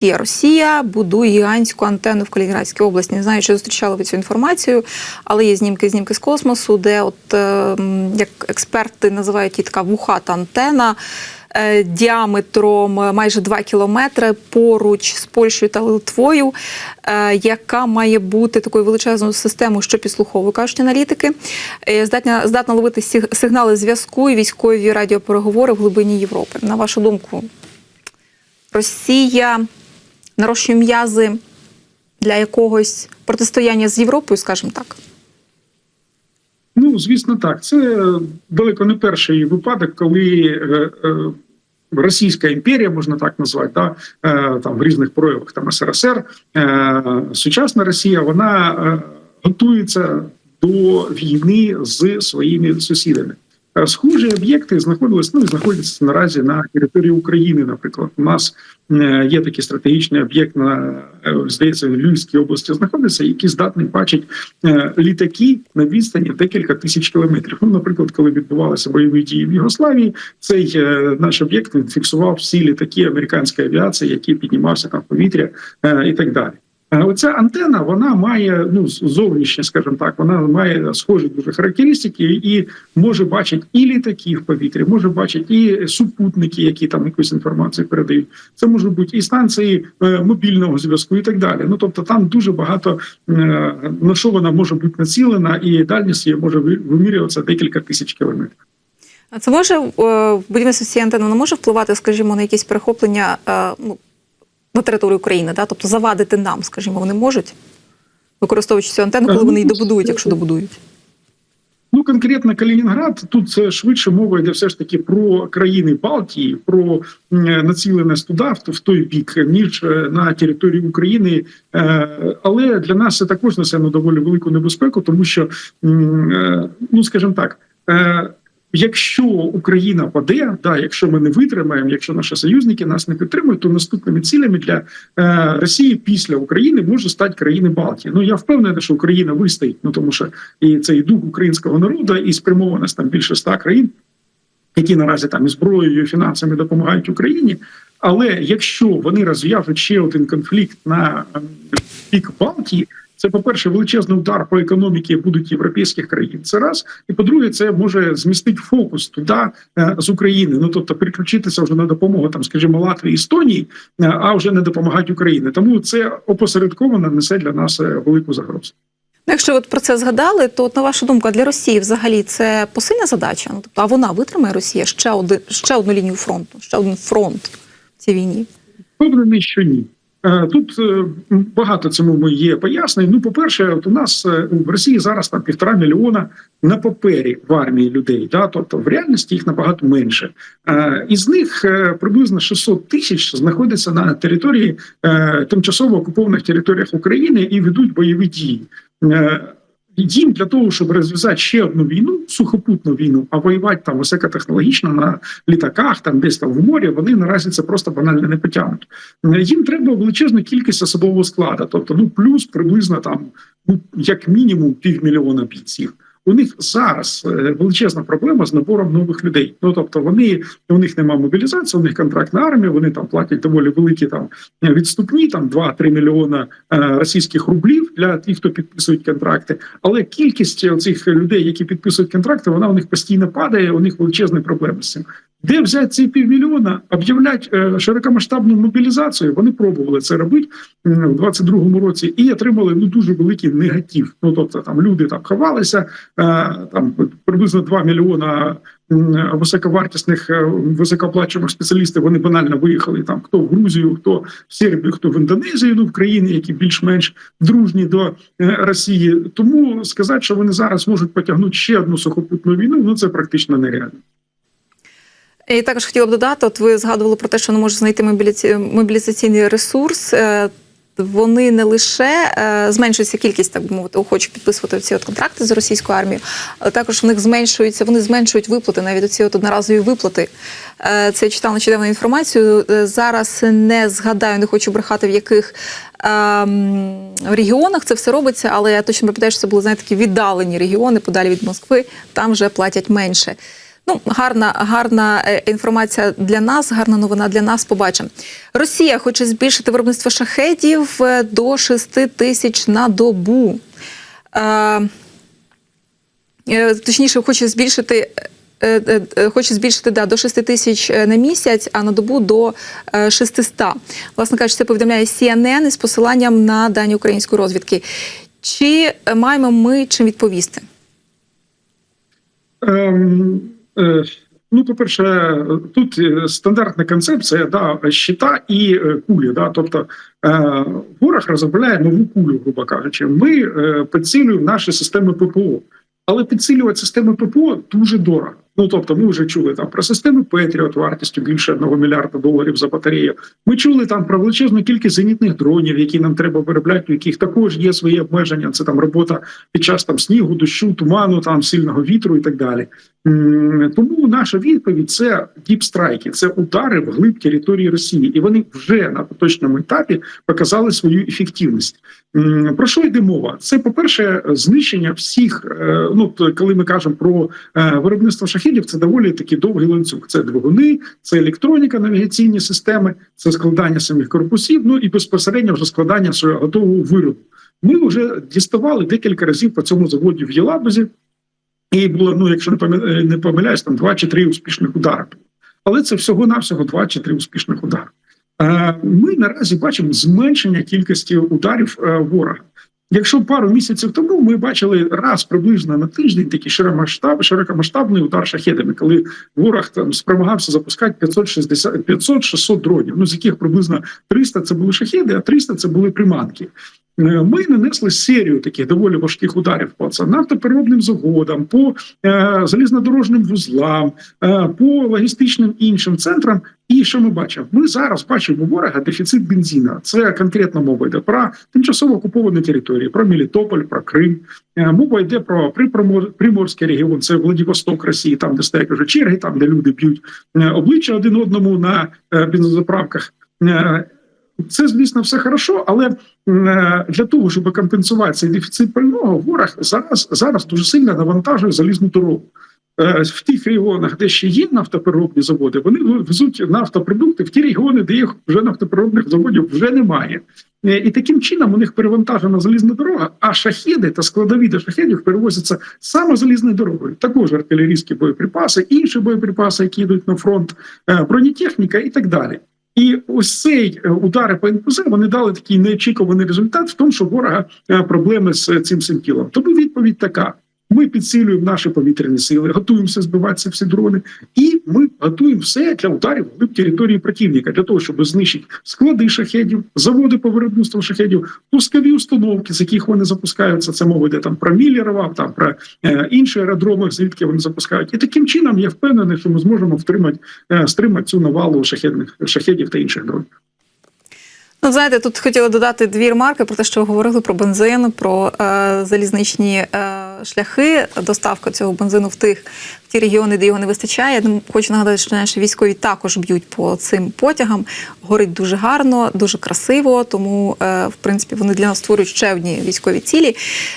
Є Росія будує гігантську антенну в Калінінградській області. Не знаю, чи зустрічали ви цю інформацію, але є знімки, знімки з космосу, де, от е, як експерти називають її така вухата антена е, діаметром майже 2 кілометри поруч з Польщею та Литвою, е, яка має бути такою величезною системою, що підслуховує, кажуть аналітики. Е, Здатна, здатна ловити сигнали зв'язку і військові радіопереговори в глибині Європи. На вашу думку, Росія нарощує м'язи для якогось протистояння з Європою, скажімо так. Ну, звісно, так. Це далеко не перший випадок, коли е, е, Російська імперія, можна так назвати, да, е, там в різних проявах там СРСР, сучасна Росія, вона готується до війни з своїми сусідами. Е, Схожі об'єкти знаходились, ну і знаходяться наразі на території України. Наприклад, у нас е, є такий стратегічний об'єкт на е, здається в Львівській області знаходиться, який здатний бачить літаки на відстані декілька тисяч кілометрів. Ну, наприклад, коли відбувалися бойові дії в Югославії, цей наш об'єкт фіксував всі літаки американської авіації, які піднімався там в повітря і так далі. Е, Оця антена вона має ну з- зовнішнє, скажімо так, вона має схожі дуже характеристики і може бачити і літаки в повітрі, може бачити і супутники, які там якусь інформацію передають. Це можуть бути і станції е, мобільного зв'язку, і так далі. Ну тобто, там дуже багато е, на що вона може бути націлена, і дальність її може вимірюватися декілька тисяч кілометрів. А Це може в будівництві цієї антени не може впливати, скажімо, на якісь перехоплення ну, на територію України, да? тобто завадити нам, скажімо, вони можуть, використовуючи цю антенну, коли вони її добудують, якщо добудують. Ну, конкретно Калінінград, тут це швидше мова йде все ж таки про країни Балтії, про націленість туди, в той бік, ніж е, на території України. Е, Але для нас це також несе ну, доволі велику небезпеку, тому що, е, ну скажімо так. Е, Якщо Україна паде, да, якщо ми не витримаємо, якщо наші союзники нас не підтримують, то наступними цілями для е, Росії після України може стати країни Балтії. Ну я впевнений, що Україна вистоїть, ну тому що і це і дух українського народу, і спрямованість там більше ста країн, які наразі там і зброєю, і фінансами допомагають Україні. Але якщо вони розв'яжуть ще один конфлікт на е, бік Балтії. Це, по-перше, величезний удар по економіці будуть європейських країн. Це раз. І по-друге, це може змістити фокус туди е, з України. Ну тобто переключитися вже на допомогу, там, скажімо, Латвії, Естонії, е, а вже не допомагати Україні. Тому це опосередковано несе для нас е, велику загрозу. Ну, якщо ви про це згадали, то от, на вашу думку, для Росії взагалі це посильна задача? Ну, тобто, а вона витримає Росія ще один ще одну лінію фронту, ще один фронт в цій війні. Впевнений, що ні. Е, Тут е, багато цьому є пояснень. Ну, по-перше, от у нас е, в Росії зараз там півтора мільйона на папері в армії людей. Да? Тобто в реальності їх набагато менше. Е, Із них е, приблизно 600 тисяч знаходяться на території е, тимчасово окупованих територіях України і ведуть бойові дії. Їм для того, щоб розв'язати ще одну війну, сухопутну війну, а воювати там високотехнологічно на літаках, там десь там в морі, вони наразі це просто банально не потягнуть. Їм треба величезну кількість особового складу, тобто ну плюс приблизно там ну як мінімум півмільйона бійців. У них зараз е, величезна проблема з набором нових людей. Ну тобто, вони у них немає мобілізації, у них контрактна армія. Вони там платять доволі великі там відступні, там 2-3 мільйона е, російських рублів для тих, хто підписують контракти. Але кількість цих людей, які підписують контракти, вона у них постійно падає. У них величезні проблеми з цим. Де взяти ці півмільйона, об'являть е, широкомасштабну мобілізацію? Вони пробували це робити в 22-му році і отримали ну дуже великий негатив. Ну тобто там люди там ховалися, е, там приблизно 2 мільйона високовартісних е, високооплачуваних спеціалістів. Вони банально виїхали там хто в Грузію, хто в Сербію, хто в Індонезію, ну в країни, які більш-менш дружні до Росії. Тому сказати, що вони зараз можуть потягнути ще одну сухопутну війну, ну це практично нереально. І також хотіла б додати, от ви згадували про те, що не може знайти мобілізаційний ресурс. Е, Вони не лише е, зменшується кількість, так би мовити, охочих підписувати ці от контракти з російською армією, але також в них зменшується, вони зменшують виплати, навіть ці от одноразові виплати. Е, Це я читала нещодавно інформацію. Е, Зараз не згадаю, не хочу брехати, в яких ем, регіонах це все робиться, але я точно пам'ятаю, що це були знаєте, такі віддалені регіони, подалі від Москви, там вже платять менше. Ну, гарна, гарна е, інформація для нас, гарна новина для нас. Побачимо. Росія хоче збільшити виробництво шахедів е, до 6 тисяч на добу. Е, е, точніше, хоче збільшити. Хоче збільшити да, до 6 тисяч на місяць, а на добу до е, 600. Власне кажучи, це повідомляє CNN із посиланням на дані української розвідки. Чи маємо ми чим відповісти? Е, ну, по-перше, тут е, стандартна концепція да, щита і е, кулі. Да, тобто е, ворог розробляє нову кулю, грубо кажучи. Ми е, підсилюємо наші системи ППО. Але підсилювати системи ППО дуже дорого. Ну тобто, ми вже чули там про системи Петріот вартістю більше 1 мільярда доларів за батарею. Ми чули там про величезну кількість зенітних дронів, які нам треба виробляти, у яких також є свої обмеження. Це там робота під час там снігу, дощу, туману, там сильного вітру і так далі. Тому наша відповідь це діпстрайки, це удари в глиб території Росії, і вони вже на поточному етапі показали свою ефективність. Про що йде мова? Це по перше, знищення всіх. е, Ну коли ми кажемо про е, виробництво шахідів, це доволі такий довгий ланцюг. Це двигуни, це електроніка, навігаційні системи, це складання самих корпусів. Ну і безпосередньо вже складання готового виробу. Ми вже діставали декілька разів по цьому заводі в Єлабузі. І було, ну якщо не помиляюсь, там два чи три успішних удари. Але це всього навсього два чи три успішних удари. Е, Ми наразі бачимо зменшення кількості ударів е, ворога. Якщо пару місяців тому ми бачили раз приблизно на тиждень такий широкомасштаб, широкомасштабний удар шахедами, коли ворог там спромагався запускати 560 500-600 дронів, ну з яких приблизно 300 це були шахеди, а 300 це були приманки. Е, Ми нанесли серію таких доволі важких ударів по це нафтопереробним заводам, по е, залізнодорожним вузлам, е, по логістичним іншим центрам. І що ми бачимо? Ми зараз бачимо ворога дефіцит бензина. Це конкретно мова йде про тимчасово окуповані території, про Мелітополь, про Крим. Е, Мова йде про Приморський регіон, це Владивосток Росії, там де стоять вже черги, там де люди б'ють е, обличчя один одному на е, бензозаправках. Це, звісно, все хорошо, але для того, щоб компенсувати цей дефіцит пального, ворог зараз зараз дуже сильно навантажує залізну дорогу. Е, В тих регіонах, де ще є нафтопереробні заводи, вони везуть нафтопродукти в ті регіони, де їх вже нафтопереробних заводів вже немає. Е, І таким чином у них перевантажена залізна дорога, а шахеди та складові до шахедів перевозяться саме залізною дорогою. Також артилерійські боєприпаси, інші боєприпаси, які йдуть на фронт, е, бронетехніка і так далі. І ось цей удари по НПЗ вони дали такий неочікуваний результат в тому, що ворога проблеми з цим симпілом. Тому відповідь така: ми підсилюємо наші повітряні сили, готуємося збивати ці всі дрони, і ми готуємо все для ударів в території противника, для того, щоб знищити склади шахедів, заводи по виробництву шахедів, пускові установки, з яких вони запускаються. Це мова йде там про Міллерова, там про е, інші аеродроми, звідки вони запускають. І таким чином я впевнений, що ми зможемо втримати е, стримати цю навалу шахедних шахедів та інших дронів. Ну, знаєте, тут хотіла додати дві ремарки про те, що ви говорили про бензин, про е, залізничні е, шляхи, доставка цього бензину в тих в ті регіони, де його не вистачає. Я хочу нагадати, що наші військові також б'ють по цим потягам. Горить дуже гарно, дуже красиво. Тому, е, в принципі, вони для нас створюють ще одні військові цілі.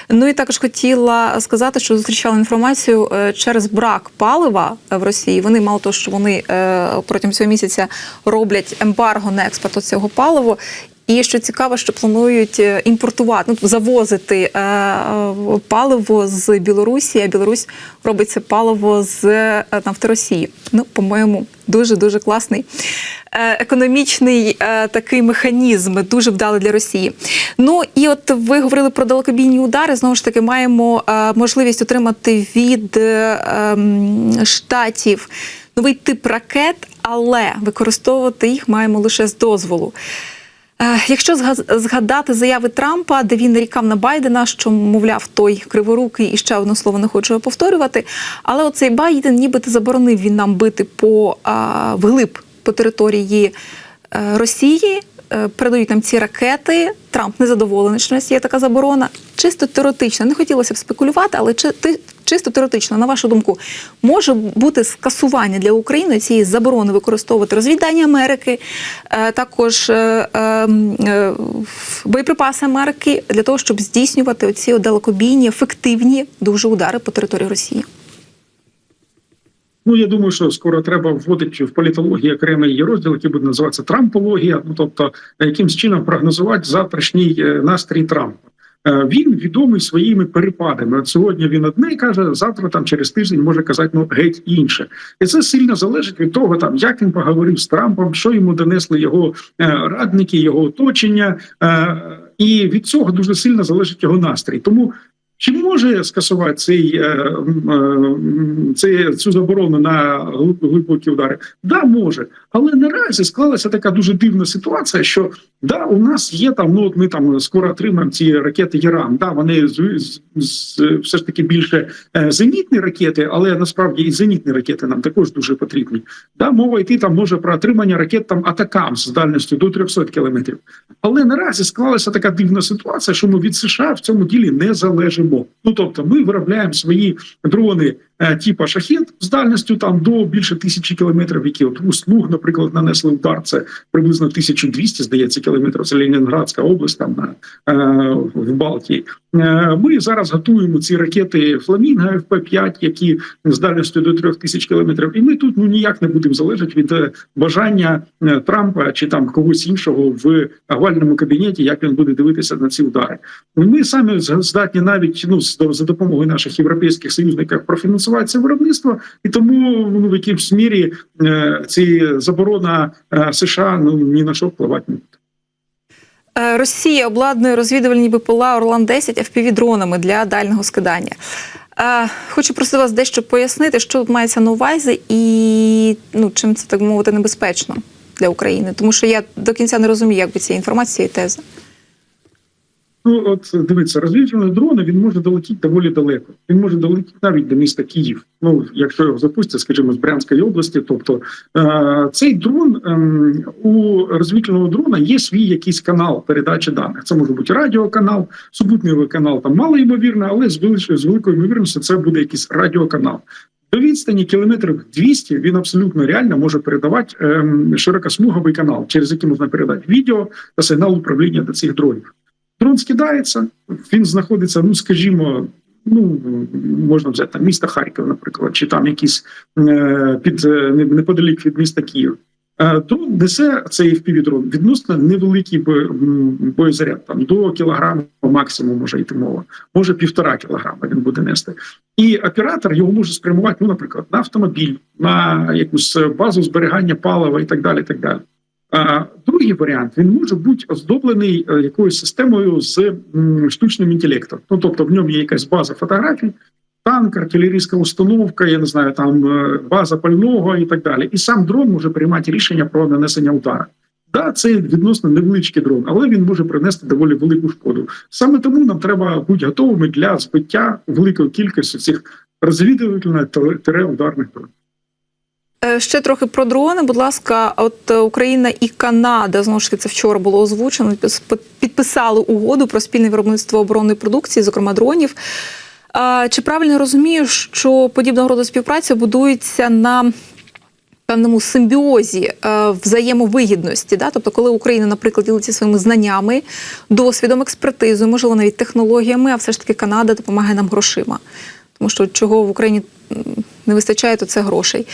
Ну і також хотіла сказати, що зустрічала інформацію е, через брак палива в Росії. Вони мало того, що вони е, протягом цього місяця роблять ембарго на експорт цього палива. І що цікаво, що планують е, імпортувати, ну, завозити е, е, паливо з Білорусі, а Білорусь робить це паливо з е, нафти Росії. Ну, по-моєму, дуже дуже класний економічний такий механізм, дуже вдалий для Росії. Ну і от ви говорили про далекобійні удари. Знову ж таки, маємо можливість отримати від ем, штатів новий тип ракет, але використовувати їх маємо лише з дозволу. Е, Якщо зга- згадати заяви Трампа, де він нарікав на Байдена, що мовляв той криворукий і ще одне слово не хочу повторювати. Але оцей Байден нібито заборонив він нам бити по вглиб по території е, Росії. Е, Передають нам ці ракети. Трамп незадоволений, що у нас є така заборона. Чисто теоретично. Не хотілося б спекулювати, але чи ти чисто теоретично, на вашу думку, може бути скасування для України цієї заборони використовувати розвідання Америки, е, також е, е, боєприпаси Америки для того, щоб здійснювати оці далекобійні, ефективні дуже удари по території Росії? Ну я думаю, що скоро треба вводити в політології окремий розділ, який буде називатися Трампологія. Ну тобто, якимсь чином прогнозувати завтрашній настрій Трампа. Е, Він відомий своїми перепадами. От сьогодні він одне каже, завтра там через тиждень може казати ну геть інше, і це сильно залежить від того, там як він поговорив з Трампом, що йому донесли його е, радники, його оточення, е, і від цього дуже сильно залежить його настрій. Тому чи може скасувати цей, е, е, цей цю заборону на глибокі удари? Да, може, але наразі склалася така дуже дивна ситуація, що да, у нас є там. Ну от ми там скоро отримаємо ці ракети Іран. Да, вони з, з, з все ж таки більше е, зенітні ракети, але насправді і зенітні ракети нам також дуже потрібні. Да, мова йти там може про отримання ракет там атакам з дальністю до 300 кілометрів. Але наразі склалася така дивна ситуація, що ми від США в цьому ділі не залежимо. Ну тобто, ми виробляємо свої дрони типа шахет з дальністю там до більше тисячі кілометрів, які от у слуг, наприклад, нанесли удар. Це приблизно 1200, здається, кілометрів. Це Ленінградська область, там на е, в Балтії. Е, Ми зараз готуємо ці ракети Фламінго ФП-5, які з дальністю до 3000 кілометрів. І ми тут ну ніяк не будемо залежати від е, бажання е, Трампа чи там когось іншого в овальному кабінеті, як він буде дивитися на ці удари. Ми самі здатні навіть ну за допомогою наших європейських союзників профінансувати це виробництво, і тому ну в якимсь мірі е, ці заборона е, США ну ні на що впливати не буде. Е, Росія обладнує розвідувальні БПЛА Орлан 10 fpv дронами для дальнього скидання. Хочу просити вас дещо пояснити, що мається на увазі, і ну чим це так мовити небезпечно для України, тому що я до кінця не розумію, як би цієї інформації і тези. Ну от дивіться, розвідувальний дрон він може долетіти доволі далеко. Він може долетіти навіть до міста Київ. Ну якщо його запустять, скажімо, з Брянської області. Тобто е, цей дрон ем, у розвідувального дрона є свій якийсь канал передачі даних. Це може бути радіоканал, супутниковий канал там мало ймовірно, але з великою з великою ймовірністю це буде якийсь радіоканал. До відстані кілометрів 200 він абсолютно реально може передавати ем, широкосмуговий канал, через який можна передати відео та сигнал управління до цих дронів. Дрон скидається, він знаходиться, ну скажімо, ну можна взяти там місто Харків, наприклад, чи там якийсь е, під е, неподалік від міста Київ. Е, Дрон несе цей FPV-дрон відносно невеликий бо- боєзаряд, там до кілограма максимум може йти мова, може півтора кілограма він буде нести. І оператор його може спрямувати, ну, наприклад, на автомобіль, на якусь базу зберігання палива і так далі. І так далі. Другий варіант він може бути оздоблений е, якоюсь системою з штучним інтелектом. Ну тобто в ньому є якась база фотографій, танк, артилерійська установка, я не знаю, там е, база пального і так далі. І сам дрон може приймати рішення про нанесення удара. Да, це відносно невеличкий дрон, але він може принести доволі велику шкоду. Саме тому нам треба бути готовими для збиття великої кількості цих розвідувальних ударних дронів. Е, Ще трохи про дрони. Будь ласка, от е, Україна і Канада знову ж таки це вчора було озвучено. підпис- Підписали угоду про спільне виробництво оборонної продукції, зокрема дронів. Чи правильно розумію, що подібного роду співпраця будується на певному симбіозі е, взаємовигідності? Да? Тобто, коли Україна, наприклад, ділиться своїми знаннями, досвідом, експертизою, можливо, навіть технологіями, а все ж таки Канада допомагає нам грошима. Тому що чого в Україні не вистачає, то це грошей.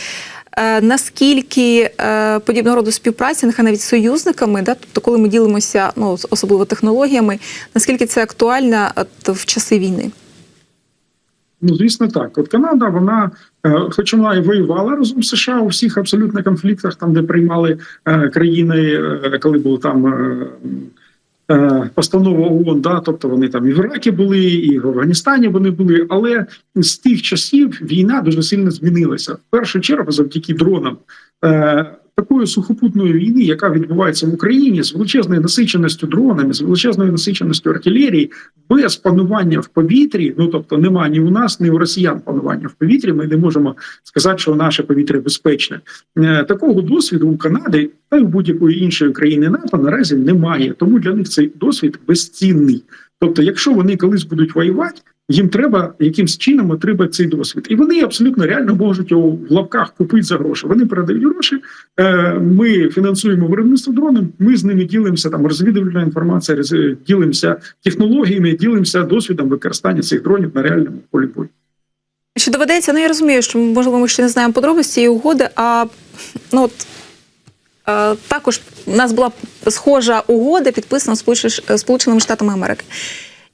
Е, Наскільки е, подібного роду співпраця, нехай навіть союзниками, да, тобто, коли ми ділимося, ну особливо технологіями, наскільки це актуально от, в часи війни? Ну, звісно, так. От Канада, вона, е, хоч вона і воювала разом з США у всіх абсолютно конфліктах, там, де приймали е, країни, е, коли був там. Е, Постанова ООН, да, тобто вони там і в Іракі були, і в Афганістані вони були. Але з тих часів війна дуже сильно змінилася. В першу чергу, завдяки дронам, е, такої сухопутної війни, яка відбувається в Україні, з величезною насиченістю дронами, з величезною насиченістю артилерії, без панування в повітрі, ну тобто немає ні у нас, ні у росіян панування в повітрі. Ми не можемо сказати, що наше повітря безпечне. Е, Такого досвіду у Канади та й у будь-якої іншої країни НАТО наразі немає. Тому для них цей досвід безцінний. Тобто, якщо вони колись будуть воювати, їм треба якимсь чином отримати цей досвід, і вони абсолютно реально можуть його в лапках купити за гроші. Вони передають гроші. е, Ми фінансуємо виробництво дронів. Ми з ними ділимося там розвідувальна інформація, ділимося технологіями, ділимося досвідом використання цих дронів на реальному полі бою. Чи доведеться? Ну я розумію, що можливо ми ще не знаємо подробиць цієї угоди. А ну от е, також у нас була схожа угода, підписана Сполуч- Сполученими Штатами Америки.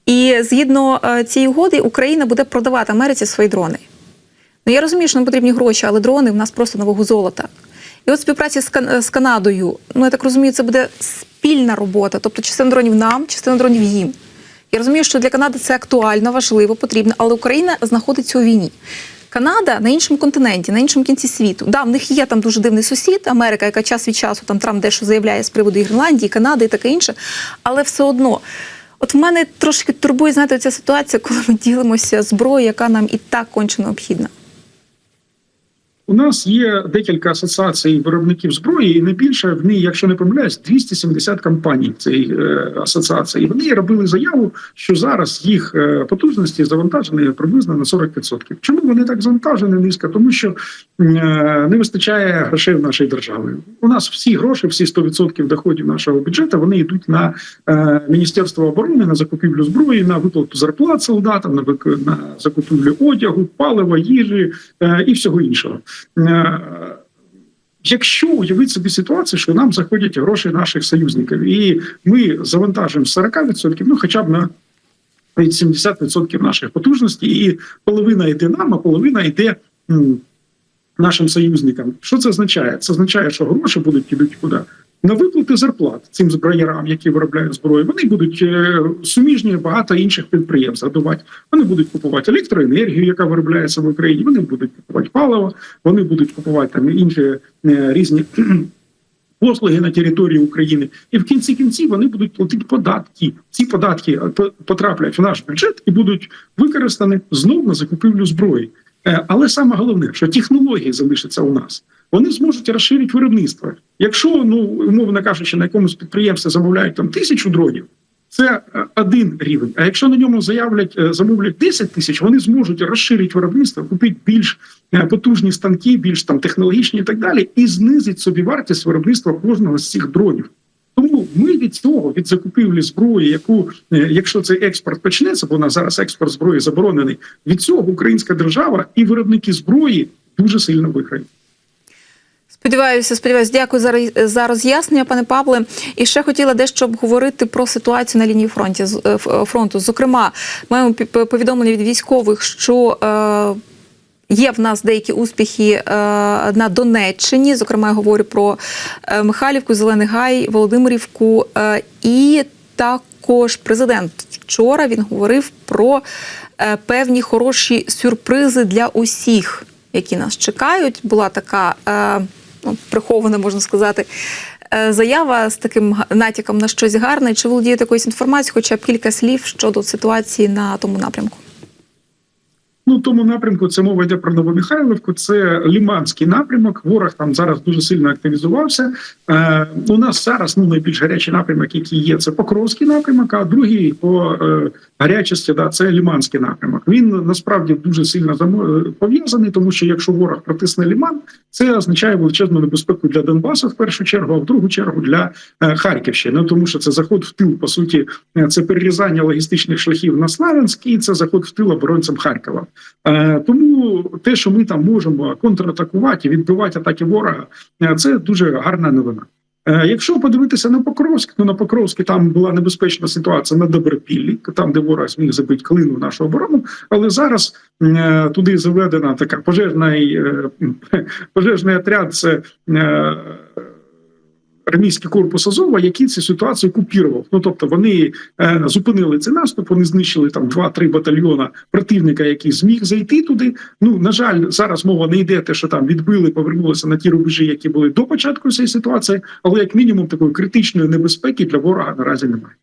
І згідно е, цієї угоди, Україна буде продавати Америці свої дрони. Ну я розумію, що нам потрібні гроші, але дрони в нас просто на вагу золота. І от співпраці з, Кан- з Канадою, ну я так розумію, це буде спільна робота, тобто частина дронів нам, частина дронів їм. Я розумію, що для Канади це актуально, важливо, потрібно, але Україна знаходиться у війні. Канада на іншому континенті, на іншому кінці світу. Да, в них є там дуже дивний сусід, Америка, яка час від часу там Трамп дещо заявляє з приводу і Канади і таке інше. Але все одно, от в мене трошки турбує, знаєте, ця ситуація, коли ми ділимося зброєю, яка нам і так конче необхідна. У нас є декілька асоціацій виробників зброї, і найбільше в ній, якщо не помиляюсь, 270 компаній цієї е, асоціації. І Вони робили заяву, що зараз їх е, потужності завантажені приблизно на 40%. Чому вони так завантажені низько? Тому що е, не вистачає грошей в нашій державі. У нас всі гроші, всі 100% доходів нашого бюджету, вони йдуть на Міністерство оборони, на закупівлю зброї, на виплату зарплат солдатам, на закупівлю одягу, палива, їжі і всього іншого. Е, Якщо уявити собі ситуацію, що нам заходять гроші наших союзників, і ми завантажимо з 40%, ну хоча б на навіть 70% наших потужностей, і половина йде нам, а половина йде нашим союзникам. Що це означає? Це означає, що гроші будуть ідуть куди? На виплати зарплат цим зброярам, які виробляють зброю, вони будуть е, суміжні багато інших підприємств годувати. Вони будуть купувати електроенергію, яка виробляється в Україні. Вони будуть купувати паливо, вони будуть купувати там інші е, різні послуги на території України, і в кінці кінців вони будуть платити податки. Ці податки е, по- потраплять в наш бюджет і будуть використані знов на закупівлю зброї. Але саме головне, що технології залишаться у нас. Вони зможуть розширити виробництво. Якщо ну умовно кажучи, на якомусь підприємстві замовляють там тисячу дронів, це е, один рівень. А якщо на ньому заявлять е, замовлять 10 тисяч, вони зможуть розширити виробництво, купити більш е, потужні станки, більш там технологічні і так далі, і знизить собі вартість виробництва кожного з цих дронів. Тому ми від цього, від закупівлі зброї, яку якщо цей експорт почнеться, бо у нас зараз експорт зброї заборонений, від цього українська держава і виробники зброї дуже сильно виграють. Сподіваюся, сподіваюся, дякую за, за роз'яснення, пане Павле. І ще хотіла дещо обговорити про ситуацію на лінії фронті е, фронту. Зокрема, маємо повідомлення від військових, що е, є в нас деякі успіхи е, на Донеччині. Зокрема, я говорю про е, Михайлівку, Зелений Гай, Володимирівку. Е, і також президент вчора він говорив про е, певні хороші сюрпризи для усіх, які нас чекають. Була така е, ну, прихована, можна сказати. е, Заява з таким натяком на щось гарне. Чи володієте якоюсь інформацією, хоча б кілька слів щодо ситуації на тому напрямку? Ну, тому напрямку це мова йде про Новомихайлівку. Це Ліманський напрямок. Ворог там зараз дуже сильно активізувався. Е, у нас зараз ну найбільш гарячий напрямок, який є, це Покровський напрямок. А другий по е, гарячості, да, це Ліманський напрямок. Він насправді дуже сильно е, пов'язаний, тому що якщо ворог протисне Ліман, це означає величезну небезпеку для Донбасу в першу чергу, а в другу чергу для е, Харківщини. Ну, тому що це заход в тил, по суті, е, це перерізання логістичних шляхів на Славянськ, і це заход в тил оборонцям Харкова. Е, Тому те, що ми там можемо контратакувати, відбивати атаки ворога, е, це дуже гарна новина. Е, Якщо подивитися на Покровськ, то на Покровськ там була небезпечна ситуація на Добропіллі, там де ворог зміг забити клину нашу оборону. Але зараз туди заведена така пожежний, е, пожежний отряд. Це армійський корпус Азова, який цю ситуацію купірував. Ну тобто вони е, зупинили цей наступ, вони знищили там 2-3 батальйона противника, який зміг зайти туди. Ну на жаль, зараз мова не йде те, що там відбили, повернулися на ті рубежі, які були до початку цієї ситуації, але як мінімум такої критичної небезпеки для ворога наразі немає.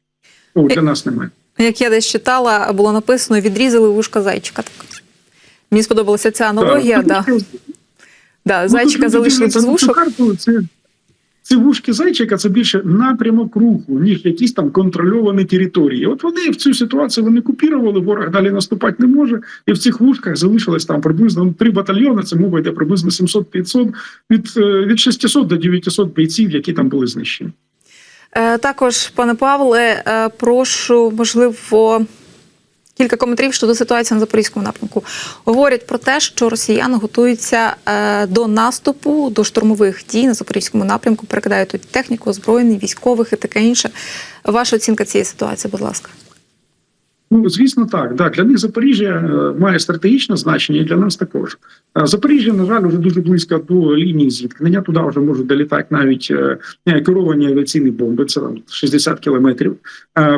О, для нас немає. Як я десь читала, було написано: відрізали вушка зайчика. Так. Мені сподобалася ця аналогія. Так. Да. Да, Ну, зайчика тут залишили без вушок. карту, Це, це вушки зайчика, це більше напрямок руху, ніж якісь там контрольовані території. От вони в цю ситуацію вони купірували, ворог далі наступати не може. І в цих вушках залишилось там приблизно три батальйони. Це мова йде приблизно 700-500, від, е, від 600 до 900 бійців, які там були знищені. Е, Також, пане Павле, е, прошу, можливо, Кілька коментарів щодо ситуації на запорізькому напрямку. Говорять про те, що росіяни готуються е, до наступу, до штурмових дій на запорізькому напрямку, перекидають тут техніку, озброєння, військових і таке інше. Ваша оцінка цієї ситуації, будь ласка. Ну, звісно, так. Да, для них Запоріжжя е, має стратегічне значення, і для нас також. Е, Запоріжжя, на жаль, вже дуже близько до лінії зіткнення. Туди вже можуть долітати навіть керовані авіаційні бомби. Це там 60 кілометрів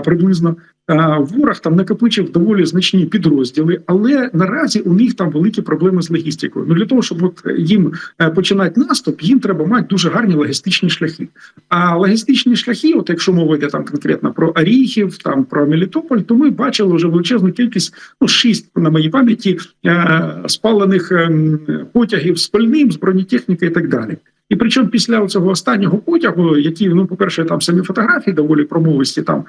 приблизно. Е, Ворог там накопичив доволі значні підрозділи, але наразі у них там великі проблеми з логістикою. Ну для того, щоб от їм е, починати наступ, їм треба мати дуже гарні логістичні шляхи. А логістичні шляхи, от якщо мова йде там конкретно про Оріхів, там про Мелітополь, то ми бачили вже величезну кількість, ну шість на моїй пам'яті е, спалених ем, потягів з пальним, з бронетехніки і так далі. І причому після цього останнього потягу, які ну, по перше, там самі фотографії доволі промовисті, там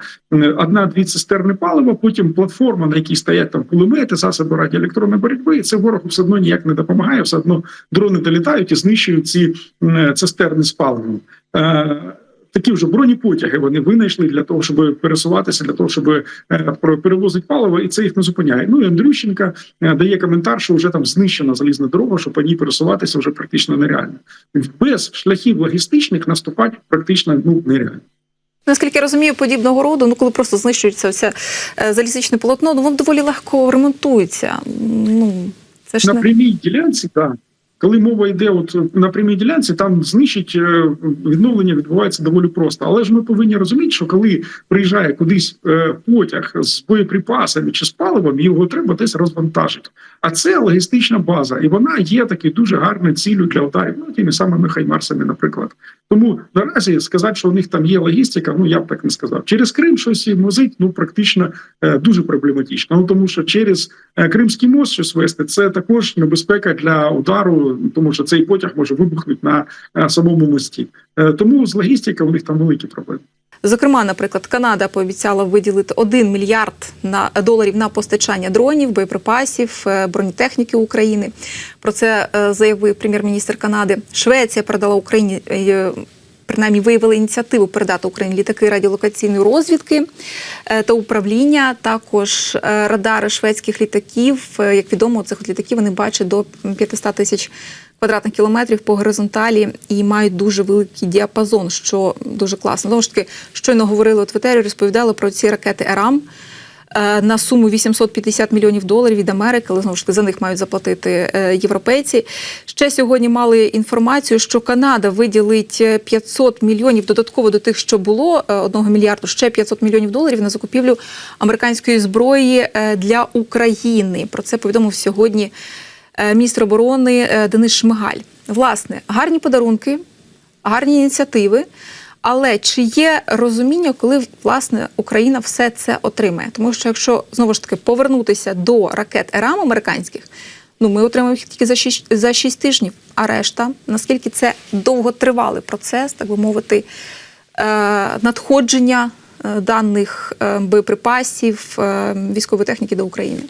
одна-дві цистерни палива, потім платформа, на якій стоять там кулемети, засоби радіоелектронної боротьби. І це ворогу все одно ніяк не допомагає. Все одно дрони долітають і знищують ці цистерни з паливом. Е, Такі вже бронепотяги вони винайшли для того, щоб пересуватися, для того, щоб е, перевозити паливо, і це їх не зупиняє. Ну і Андрющенка е, дає коментар, що вже там знищена залізна дорога, що по ній пересуватися вже практично нереально. Без шляхів логістичних наступати практично ну нереально. Наскільки я розумію, подібного роду, ну коли просто знищується це залізничне полотно, ну воно доволі легко ремонтується. Ну це ж на не прямій ділянці, так. Коли мова йде, от на прямій ділянці, там знищить е, відновлення відбувається доволі просто. Але ж ми повинні розуміти, що коли приїжджає кудись е, потяг з боєприпасами чи з паливом, його треба десь розвантажити. А це логістична база, і вона є таки дуже гарною ціллю для ударів, ну тими самими хаймарсами, наприклад. Тому наразі сказати, що у них там є логістика, ну я б так не сказав. Через Крим щось возить, ну практично е, дуже проблематично. Ну тому що через е, Кримський мост щось вести, це також небезпека для удару, тому що цей потяг може вибухнути на е, самому мості. Тому з логістикою у них там великі проблеми. Зокрема, наприклад, Канада пообіцяла виділити 1 мільярд на доларів на постачання дронів, боєприпасів, е, бронетехніки України. Про це е, заявив прем'єр-міністр Канади. Швеція передала Україні. Принаймні виявили ініціативу передати Україні літаки радіолокаційної розвідки е, та управління. Також е, радари шведських літаків. Е, Як відомо, цих літаків вони бачать до 500 тисяч квадратних кілометрів по горизонталі і мають дуже великий діапазон, що дуже класно. Знову ж таки, щойно говорили от в розповідали про ці ракети ЕРАМ на суму 850 мільйонів доларів від Америки, але знову ж таки за них мають заплатити е, європейці. Ще сьогодні мали інформацію, що Канада виділить е, 500 мільйонів додатково до тих, що було е, одного мільярду, ще 500 мільйонів доларів на закупівлю американської зброї е, для України. Про це повідомив сьогодні е, міністр оборони е, Денис Шмигаль. Власне, гарні подарунки, гарні ініціативи. Але чи є розуміння, коли власне Україна все це отримає? Тому що якщо знову ж таки повернутися до ракет ЕРАМ американських, ну ми отримаємо їх тільки за 6, за 6 тижнів. А решта, наскільки це довготривалий процес, так би мовити, е, надходження е, даних е, боєприпасів, військової техніки до України?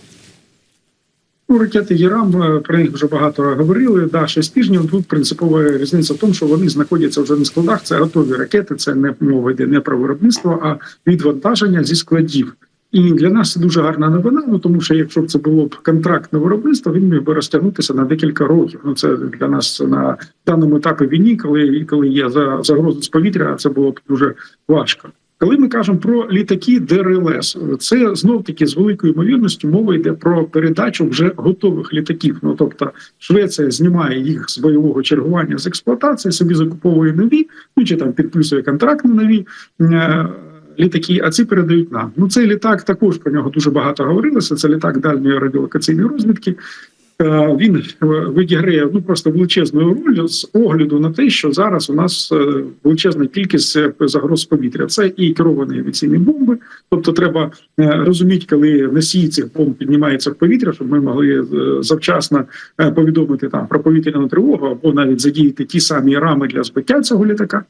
Ну, ракети ЄРАМ е, про них вже багато говорили. Да, 6 тижнів. Тут принципова різниця в тому, що вони знаходяться вже на складах. Це готові ракети. Це не мова йде не про виробництво, а відвантаження зі складів. І для нас це дуже гарна новина. Ну тому що якщо б це було б контракт на виробництво, він міг би розтягнутися на декілька років. Ну це для нас на даному етапі війні, коли коли є за загроза з повітря, це було б дуже важко. Коли ми кажемо про літаки ДРЛС, це знов таки з великою ймовірністю мова йде про передачу вже готових літаків. Ну тобто Швеція знімає їх з бойового чергування з експлуатації, собі закуповує нові, ну чи там підписує контракт на нові. е, Літаки, а ці передають нам. Ну цей літак також про нього дуже багато говорилося. Це літак дальньої радіолокаційної розвідки. Е, Він е, відіграє ну просто величезну роль з огляду на те, що зараз у нас е, величезна кількість загроз повітря. Це і керовані авіаційні бомби. Тобто, треба розуміти, коли носії цих бомб піднімаються в повітря, щоб ми могли завчасно повідомити там про повітряну тривогу або навіть задіяти ті самі рами для збиття цього літака.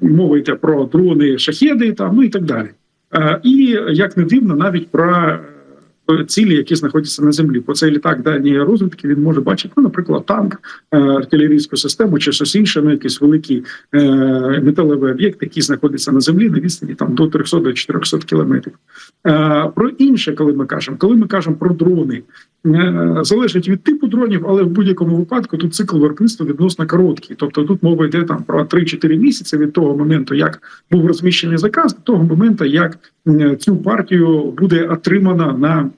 Мова йде про дрони, шахеди там ну і так далі. І як не дивно, навіть про цілі, які знаходяться на землі. Бо цей літак дальньої розвідки він може бачити, ну, наприклад, танк, е, артилерійську систему чи щось інше, ну якийсь великий е, металевий об'єкт, який знаходиться на землі на відстані там до 300 до 400 кілометрів. Е, Про інше, коли ми кажемо, коли ми кажемо про дрони, е, залежить від типу дронів, але в будь-якому випадку тут цикл виробництва відносно короткий. Тобто тут мова йде там про 3-4 місяці від того моменту, як був розміщений заказ, до того моменту, як е, цю партію буде отримана на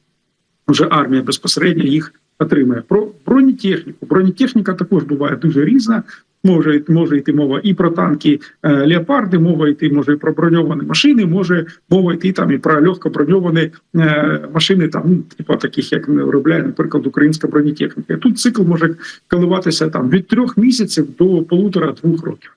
вже армія безпосередньо їх отримає. Про бронетехніку. Бронетехніка також буває дуже різна. Може може йти мова і про танки е, леопарди, мова йти може і про броньовані машини, може мова йти там і про легко броньовані е, машини, там ну, типу таких, як виробляє, наприклад, українська бронетехніка. Тут цикл може коливатися там від трьох місяців до полутора-двох років.